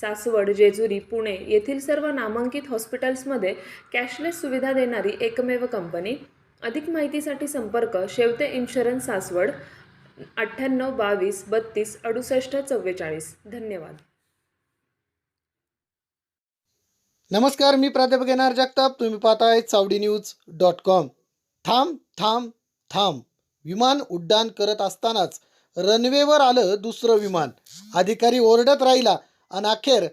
सासवड जेजुरी पुणे येथील सर्व नामांकित हॉस्पिटल्समध्ये कॅशलेस सुविधा देणारी एकमेव कंपनी. अधिक माहितीसाठी संपर्क शेवते इन्शुरन्स सासवड अठ्ठ्याण्णव बावीस बत्तीस अडुसष्ट चव्वेचाळीस. धन्यवाद. नमस्कार मी प्राध्यापक येणार जगताप. तुम्ही पाहताय चावडी न्यूज डॉट कॉम. थांब थांब थांब. विमान उड्डाण करत असतानाच रनवेवर आलं दुसरं विमान. अधिकारी ओरडत राहिला आणि अखेर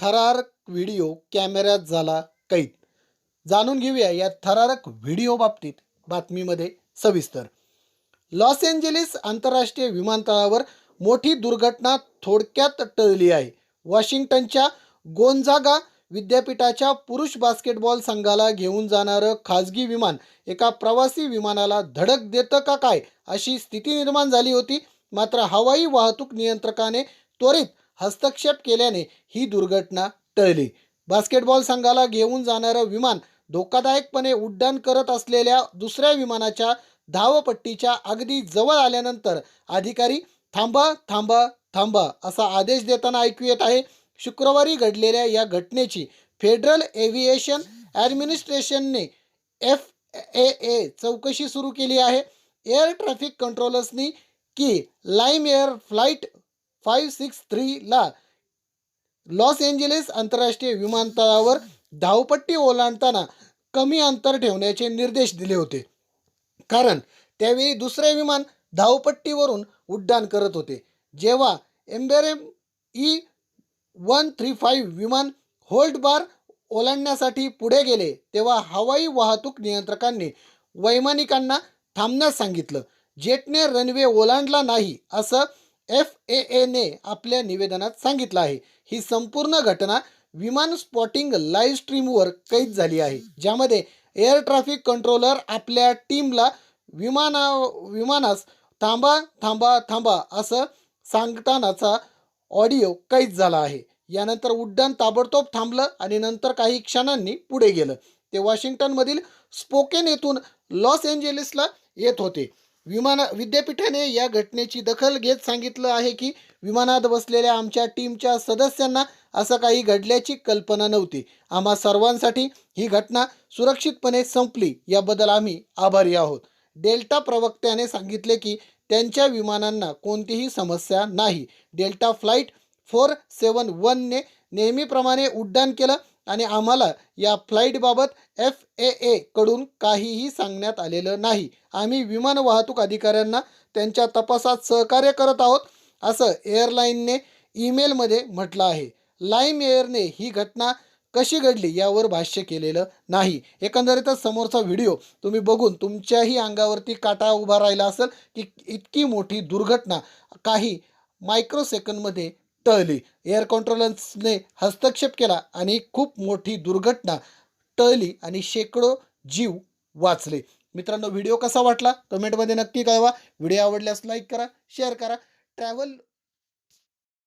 थरारक व्हिडिओ कॅमेऱ्यात झाला कैद. जाणून घेऊया या थरारक व्हिडिओ बाबतीत बातमीमध्ये सविस्तर. लॉस एंजेलिस आंतरराष्ट्रीय विमानतळावर मोठी दुर्घटना थोडक्यात टळली आहे. वॉशिंग्टनच्या गोंजागा विद्यापीठाच्या पुरुष बास्केटबॉल संघाला घेऊन जाणारं खाजगी विमान एका प्रवासी विमानाला धडक देतं का काय अशी स्थिती निर्माण झाली होती. मात्र हवाई वाहतूक नियंत्रकाने त्वरित हस्तक्षेप केल्याने ही दुर्घटना टळली. बास्केटबॉल संघाला घेऊन जाणारं विमान धोकादायकपणे उड्डाण करत असलेल्या दुसऱ्या विमानाच्या धावपट्टीच्या अगदी जवळ आल्यानंतर अधिकारी थांबा थांबा थांबा असा आदेश देताना ऐकू येत आहे. शुक्रवारी घडलेल्या या घटनेची फेडरल एव्हिएशन ॲडमिनिस्ट्रेशनने एफ ए ए चौकशी सुरू केली आहे. एअर ट्रॅफिक कंट्रोलर्सनी की lime air flight five six थ्रीला लॉस एंजेलिस आंतरराष्ट्रीय विमानतळावर धावपट्टी ओलांडताना कमी अंतर ठेवण्याचे निर्देश दिले होते. कारण त्यावेळी दुसरे विमान धावपट्टीवरून उड्डाण करत होते. जेव्हा Embraer E one three five विमान होल्ड बार ओलांडण्यासाठी पुढे गेले तेव्हा हवाई वाहतूक नियंत्रकांनी वैमानिकांना थांबण्यास सांगितलं. जेटने रनवे ओलांडला नाही असं एफ ए एने आपल्या निवेदनात सांगितलं आहे. ही संपूर्ण घटना विमान स्पॉटिंग लाईव्ह स्ट्रीमवर कैद झाली आहे. ज्यामध्ये एअर ट्रॅफिक कंट्रोलर आपल्या टीमला विमाना विमानास थांबा थांबा थांबा असं सांगतानाचा ऑडिओ कैद झाला आहे. यानंतर उड्डाण ताबडतोब थांबलं आणि नंतर काही क्षणांनी पुढे गेलं. ते वॉशिंग्टनमधील स्पोकेन येथून लॉस एंजेलिसला येत होते. विमान विद्यापीठाने या घटनेची दखल घेत सांगितलं आहे की विमानात बसलेल्या आमच्या टीमच्या सदस्यांना असं काही घडल्याची कल्पना नव्हती. आम्हा सर्वांसाठी ही घटना सुरक्षितपणे संपली. याबद्दल आम्ही आभारी आहोत. डेल्टा प्रवक्त्याने सांगितले की त्यांच्या विमानांना कोणतीही समस्या नाही. डेल्टा फ्लाईट फोर सेवन वनने नेहमीप्रमाणे उड्डाण केलं. आणि आम्हाला या फ्लाईटबाबत एफ ए ए कडून काहीही सांगण्यात आलेलं नाही. आम्ही विमान वाहतूक अधिकाऱ्यांना त्यांच्या तपासात सहकार्य करत आहोत असं एअरलाईनने ईमेलमध्ये म्हटलं आहे. लाईम एअरने ही घटना कशी घडली यावर भाष्य केलेलं नाही. एकंदरीतच समोरचा व्हिडिओ तुम्ही बघून तुमच्याही अंगावरती काटा उभा राहिला असेल की इतकी मोठी दुर्घटना काही मायक्रोसेकंदमध्ये टळली. एअर कंट्रोलर्सने हस्तक्षेप केला आणि खूप मोठी दुर्घटना टळली आणि शेकडो जीव वाचले. मित्रांनो व्हिडिओ कसा वाटला? कमेंटमध्ये नक्की कळवा. व्हिडिओ आवडल्यास लाईक करा शेअर करा. ट्रॅव्हल